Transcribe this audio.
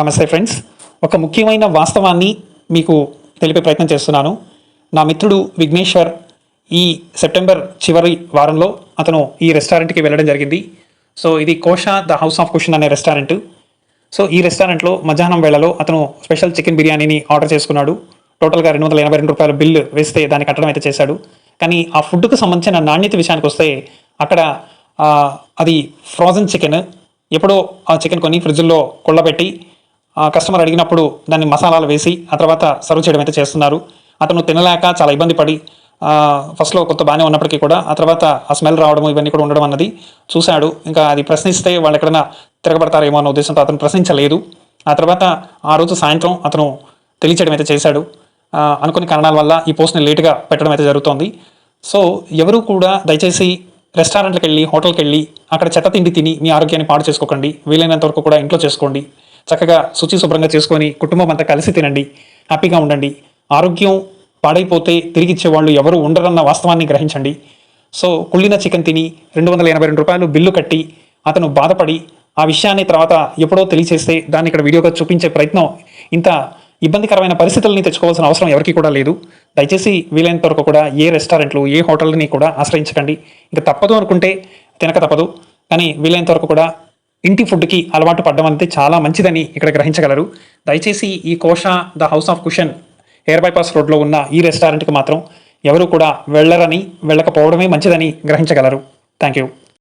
నమస్తే ఫ్రెండ్స్. ఒక ముఖ్యమైన వాస్తవాన్ని మీకు తెలిపే ప్రయత్నం చేస్తున్నాను. నా మిత్రుడు విఘ్నేశ్వర్ ఈ సెప్టెంబర్ చివరి వారంలో అతను ఈ రెస్టారెంట్కి వెళ్ళడం జరిగింది. సో ఇది Kosha the house of cushion అనే రెస్టారెంట్. సో ఈ రెస్టారెంట్లో మధ్యాహ్నం వేళలో అతను స్పెషల్ చికెన్ బిర్యానీని ఆర్డర్ చేసుకున్నాడు. టోటల్గా రెండు వందల ఎనభై రెండు రూపాయల బిల్లు వేస్తే దాన్ని కట్టడం అయితే చేశాడు. కానీ ఆ ఫుడ్కు సంబంధించిన నాణ్యత విషయానికి వస్తే అక్కడ అది ఫ్రోజన్ చికెన్. ఎప్పుడో ఆ చికెన్ కొని ఫ్రిడ్జ్లో కొల్లబెట్టి కస్టమర్ అడిగినప్పుడు దాన్ని మసాలాలు వేసి ఆ తర్వాత సర్వ్ చేయడం అయితే చేస్తున్నారు. అతను తినలేక చాలా ఇబ్బంది పడి ఫస్ట్లో కొంత బాగానే ఉన్నప్పటికీ కూడా ఆ తర్వాత ఆ స్మెల్ రావడం ఇవన్నీ కూడా ఉండడం అన్నది చూశాడు. ఇంకా అది ప్రశ్నిస్తే వాళ్ళు ఎక్కడైనా తిరగబడతారేమో అన్న ఉద్దేశంతో అతను ప్రశ్నించలేదు. ఆ తర్వాత ఆ రోజు సాయంత్రం అతను తెలియచేయడం అయితే చేశాడు. అనుకునే అనుకుని కారణాల వల్ల ఈ పోస్ట్ని లేటుగా పెట్టడం అయితే జరుగుతోంది. సో ఎవరు కూడా దయచేసి రెస్టారెంట్కి వెళ్ళి హోటల్కి వెళ్ళి అక్కడ చెత్త తిండి తిని మీ ఆరోగ్యాన్ని పాడు చేసుకోకండి. వీలైనంత వరకు కూడా ఇంట్లో చేసుకోండి. చక్కగా శుచి శుభ్రంగా చేసుకొని కుటుంబం అంతా కలిసి తినండి హ్యాపీగా ఉండండి. ఆరోగ్యం పాడైపోతే తిరిగి ఇచ్చేవాళ్ళు ఎవరు ఉండరన్న వాస్తవాన్ని గ్రహించండి. సో కుళ్ళిన చికెన్ తిని రెండు వందల ఎనభై రెండు రూపాయలు బిల్లు కట్టి అతను బాధపడి ఆ విషయాన్ని తర్వాత ఎప్పుడో తెలియచేస్తే దాన్ని ఇక్కడ వీడియోగా చూపించే ప్రయత్నం ఇంత ఇబ్బందికరమైన పరిస్థితుల్ని తెచ్చుకోవాల్సిన అవసరం ఎవరికి కూడా లేదు. దయచేసి వీలైనంత వరకు కూడా ఏ రెస్టారెంట్లు ఏ హోటల్ని కూడా ఆశ్రయించకండి. ఇంకా తప్పదు అనుకుంటే తినక తప్పదు. కానీ వీలైనంత వరకు కూడా ఇంటి ఫుడ్కి అలవాటు పడడం అంతే చాలా మంచిదని ఇక్కడ గ్రహించగలరు. దయచేసి ఈ Kosha the house of cushion air bypass రోడ్లో ఉన్న ఈ రెస్టారెంట్కి మాత్రం ఎవరు కూడా వెళ్ళరని వెళ్ళకపోవడమే మంచిదని గ్రహించగలరు. Thank you